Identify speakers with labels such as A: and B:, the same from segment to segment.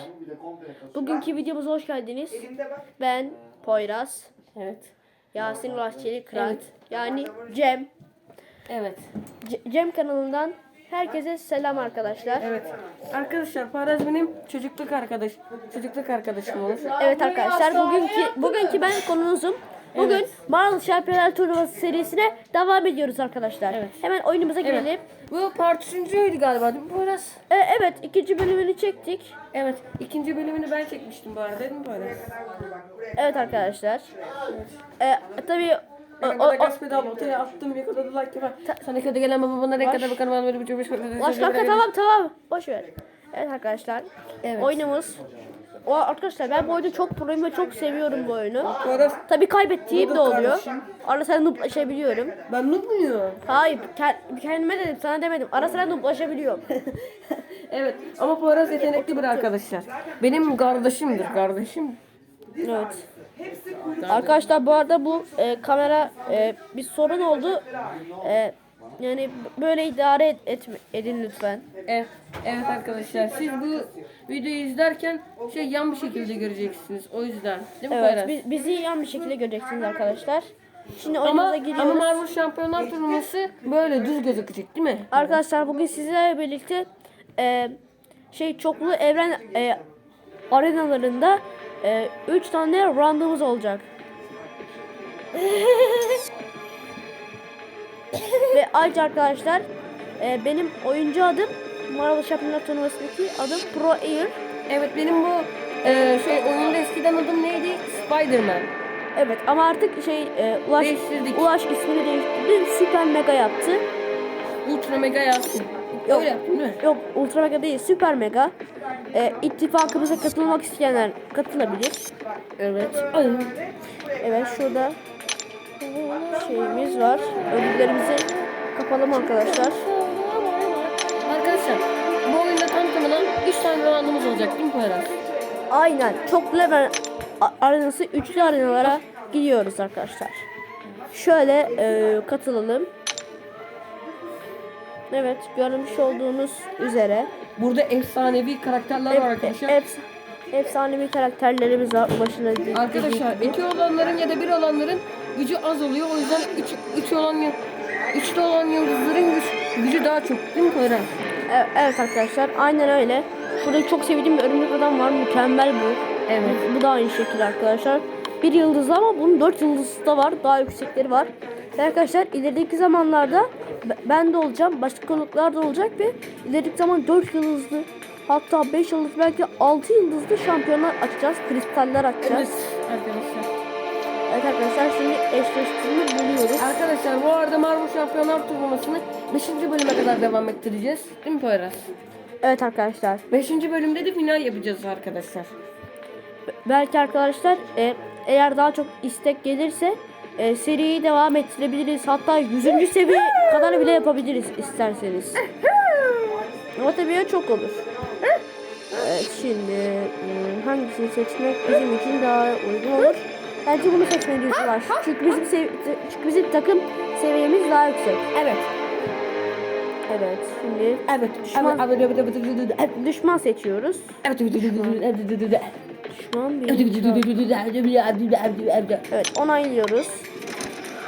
A: arkadaşlar. Bugünkü videomuza hoş geldiniz. Ben Poyraz.
B: Evet.
A: Yasin Ulaş Çelik Kıran.
B: Evet.
A: Yani Cem.
B: Evet.
A: C- Cem kanalından herkese selam arkadaşlar.
B: Evet. Arkadaşlar Paraz benim çocukluk arkadaş. Çocukluk arkadaşım olur.
A: Evet arkadaşlar bugünkü bugünkü ben konunuzum. Bugün
B: Evet.
A: Marvel Şampiyonlar Turnuvası serisine devam ediyoruz arkadaşlar.
B: Evet.
A: Hemen oyunumuza girelim.
B: Evet. Bu part 3.'üydü galiba değil mi Paraz?
A: E, evet ikinci bölümünü çektik.
B: Evet. ikinci bölümünü ben çekmiştim bu arada değil mi Paraz?
A: Evet arkadaşlar. E, tabii o,
B: Ben
A: o,
B: bana
A: o,
B: gaz pedal otaya attım bir kadar da like var. Sana kötü gelen baba bana renk kadar bana böyle bir cümbüş.
A: Baş kanka tamam tamam. Boş ver. Evet arkadaşlar.
B: Evet.
A: Oyunumuz. O arkadaşlar ben bu oyunu çok proyum ve çok seviyorum bu oyunu.
B: Paraz
A: Tabii kaybettiğim de oluyor.
B: kardeşim.
A: Ara sıra nooblaşabiliyorum.
B: ben noob muyum?
A: Hayır ke- kendime dedim sana demedim. Ara sıra nooblaşabiliyorum.
B: Evet ama Poyraz yetenekli bir arkadaşlar. Benim kardeşimdir kardeşim.
A: evet. Arkadaşlar bu arada bu e, kamera e, bir sorun oldu. E, yani böyle idare et, et- edin lütfen.
B: Evet, evet arkadaşlar siz bu videoyu izlerken şey yan bir şekilde göreceksiniz. O yüzden değil mi
A: Evet
B: Poyraz?
A: bi- bizi yan bir şekilde göreceksiniz arkadaşlar. Şimdi oyunumuza
B: Ama,
A: giriyoruz.
B: ama Marvel Şampiyonlar Turnuvası böyle düz gözükecek değil mi?
A: Arkadaşlar bugün sizlerle birlikte e, şey çoklu evren e, arenalarında 3 tane roundumuz olacak. Ve ayrıca arkadaşlar e, benim oyuncu adım Marvel Şampiyonlar Turnuvası'ndaki adım Pro Air.
B: Evet benim bu e, şey oyunda eskiden adım neydi? Spider-Man.
A: Evet ama artık şey e, Ulaş,
B: Değiştirdik.
A: Ulaş ismini değiştirdi. Süper Mega yaptı.
B: Ultra Mega Yasin.
A: Yok.
B: Öyle yaptın değil mi?
A: Yok Ultra Mega değil Süper Mega. E, ittifakımıza katılmak isteyenler katılabilir.
B: Evet.
A: Evet şurada şeyimiz var. Ödüllerimizi kapalım. Arkadaşlar
B: tamına 3 tane roundumuz olacak değil mi Poyraz?
A: Aynen. Çok level a- arenası üçlü arenalara gidiyoruz arkadaşlar. Şöyle e, katılalım. Evet görmüş olduğunuz üzere
B: Burada efsanevi karakterler var arkadaşlar.
A: efs- efsanevi karakterlerimiz var. Ulaşılabildiği
B: Arkadaşlar iki olanların ya da bir olanların gücü az oluyor. O yüzden üç, üç olan üçlü olan yıldızların güç, gücü daha çok değil mi Poyraz?
A: E- Evet arkadaşlar aynen öyle. Şurada çok sevdiğim bir örümcek adam var. Mükemmel bu.
B: Evet.
A: Bu da aynı şekilde arkadaşlar. Bir yıldızlı ama bunun dört yıldızlı da var. Daha yüksekleri var. Ve arkadaşlar ilerideki zamanlarda ben de olacağım. Başka konuklar da olacak ve ilerideki zaman dört yıldızlı hatta beş yıldızlı belki altı yıldızlı şampiyonlar açacağız. Kristaller açacağız.
B: Arkadaşlar.
A: Evet arkadaşlar şimdi eşleştirme buluyoruz.
B: Arkadaşlar bu arada Marvel Şampiyonlar Turnuvası'nı 5. bölüme kadar devam ettireceğiz. Değil mi Poyraz?
A: Evet arkadaşlar.
B: 5. bölümde de final yapacağız arkadaşlar.
A: Belki arkadaşlar e, eğer daha çok istek gelirse e, seriyi devam ettirebiliriz. Hatta 100. seviye kadar bile yapabiliriz isterseniz. Ama tabii çok olur. Evet şimdi hmm, hangisini seçmek bizim için daha uygun olur? Bence bunu seçmeliyiz var. Çünkü bizim çünkü bizim takım seviyemiz daha yüksek.
B: Evet.
A: Evet şimdi
B: Evet.
A: Düşman-
B: Evet. Evet. Evet. Evet. Evet.
A: düşman seçiyoruz.
B: Evet. Evet.
A: Düşman bir Evet onaylıyoruz.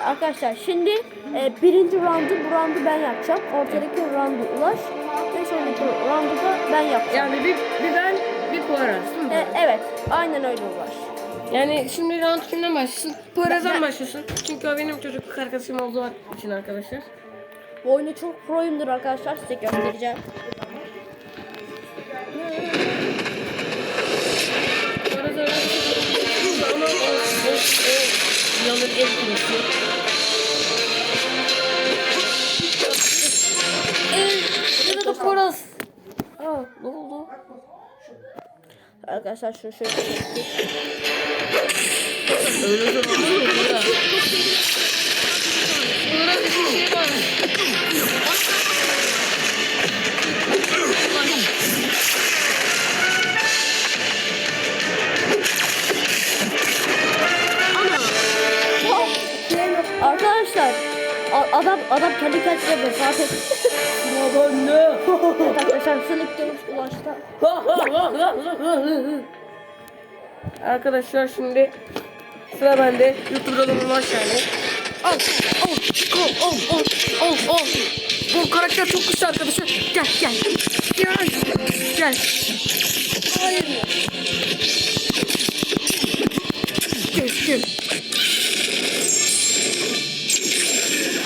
A: Arkadaşlar şimdi e, birinci roundu bu roundu ben yapacağım. Ortadaki roundu Ulaş. Ve sonraki roundu da ben yapacağım.
B: Yani bir, bir ben bir Poyraz?
A: E, evet aynen öyle Ulaş.
B: Yani şimdi round kimden başlasın? Poyraz'dan başlasın. Çünkü o benim çocukluk arkadaşım olduğu için arkadaşlar.
A: Bu oyunu çok proyumdur arkadaşlar size göstereceğim.
B: Poyraz öyle ama o, o, o yanın el kurusu.
A: Burada da Poyraz. Aa ne oldu? Arkadaşlar şu şöyle
B: Öyle de Poyraz. Poyraz
A: adam kendi kendine vefat etti.
B: Baba ne?
A: Evet arkadaşlar Sonic Games ulaştı.
B: Arkadaşlar şimdi sıra bende. YouTube'da da var yani. Al, al, al, al, al, al, al. Bu karakter çok güçlü arkadaşlar. Gel, gel. Gel, gel. Hayır. Gel, gel.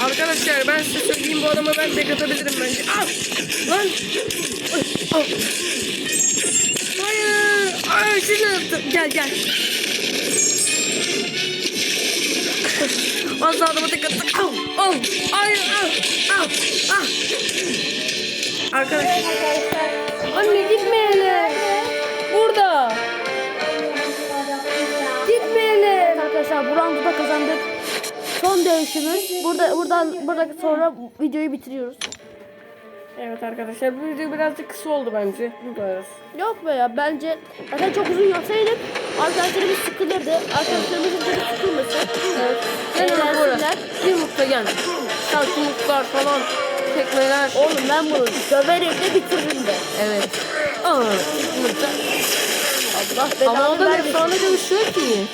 B: Arkadaşlar ben size söyleyeyim bu adama ben tek atabilirim bence. Al! Lan! Ay, Al! Hayır! Ay şimdi attım. Gel gel. Az daha adama tek attım. Al! Al! Hayır! Al! Al! Al! Arkadaşlar. Anne gitmeyelim. Burada. Gitmeyelim.
A: Arkadaşlar bu roundu da kazandık. Son dövüşümüz. Burada buradan burada sonra videoyu bitiriyoruz.
B: Evet arkadaşlar bu video birazcık kısa oldu bence. Bu kadar.
A: Yok be ya bence zaten çok uzun yapsaydık arkadaşlarımız sıkılırdı. Arkadaşlarımızın canı sıkılmasın.
B: Evet. Gel oğlum buraya.
A: Eğlensinler.
B: Yumrukta gel. Şarkılıklar falan. Tekmeler.
A: Oğlum ben bunu döverim de bitiririm de.
B: Evet. Aa, yumrukta.
A: Allah
B: Ama o
A: belanı
B: da efsane dövüşüyor ki.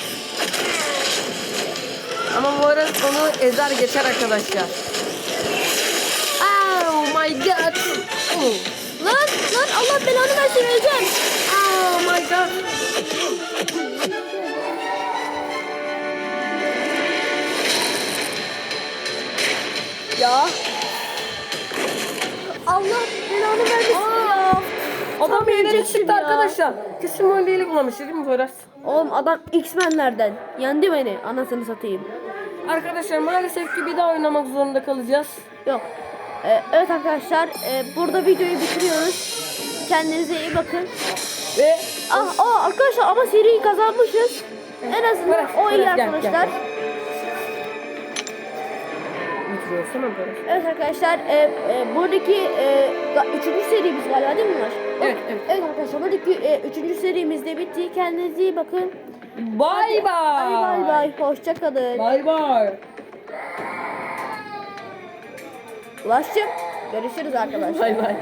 B: Ama bu arada onu ezer geçer arkadaşlar. Oh my god. Oh.
A: Lan lan Allah belanı versin öleceğim.
B: Oh my god.
A: Ya. Allah belanı vermesin.
B: Adam
A: ölecektim
B: çıktı arkadaşlar. Kesin böyle iyilik bulamamış değil mi Poyraz?
A: Oğlum adam X-Men'lerden. Yendi beni. Anasını satayım.
B: Arkadaşlar maalesef ki bir daha oynamak zorunda kalacağız.
A: Yok. Ee, evet arkadaşlar e, burada videoyu bitiriyoruz. Kendinize iyi bakın.
B: Ve
A: Ah, aa, arkadaşlar ama seriyi kazanmışız. En azından
B: Bırak,
A: o iyi
B: gel,
A: arkadaşlar.
B: gel, Poyraz?
A: Evet arkadaşlar e, e, buradaki e, ga- üçüncü serimiz galiba değil mi var?
B: Evet, evet.
A: Evet arkadaşlar buradaki e, üçüncü serimiz de bitti. Kendinize iyi bakın.
B: Bye bye.
A: Bay bay bay. Hoşçakalın.
B: Bye bye.
A: Ulaşçım. Görüşürüz arkadaşlar.
B: Bye bye.